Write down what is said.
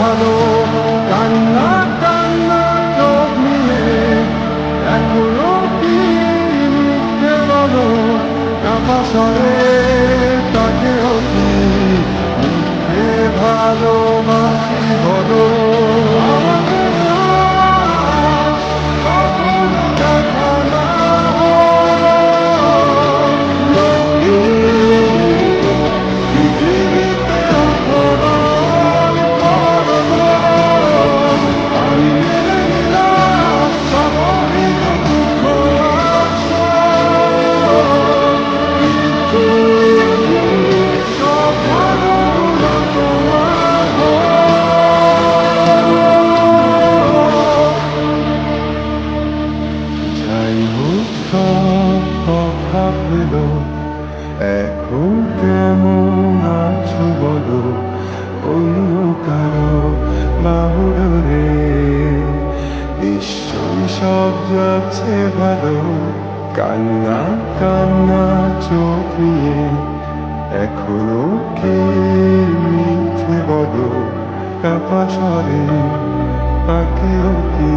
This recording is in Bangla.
ভালো। কান্না কান্না, চোখ মিলে এখনও কি মিথ্যে বলো কাপা স্বরে তাকে কি মিথ্যে ভালোবাসি পেল এখন কেমন আছো বলো, অন্য কারও বাহুরে নিশ্চয়ই সব যাচ্ছে ভালো, কান্না কান্না চোখ এখনও কে মিথ্যে বলো, কাপা স্বরে তাকেও কি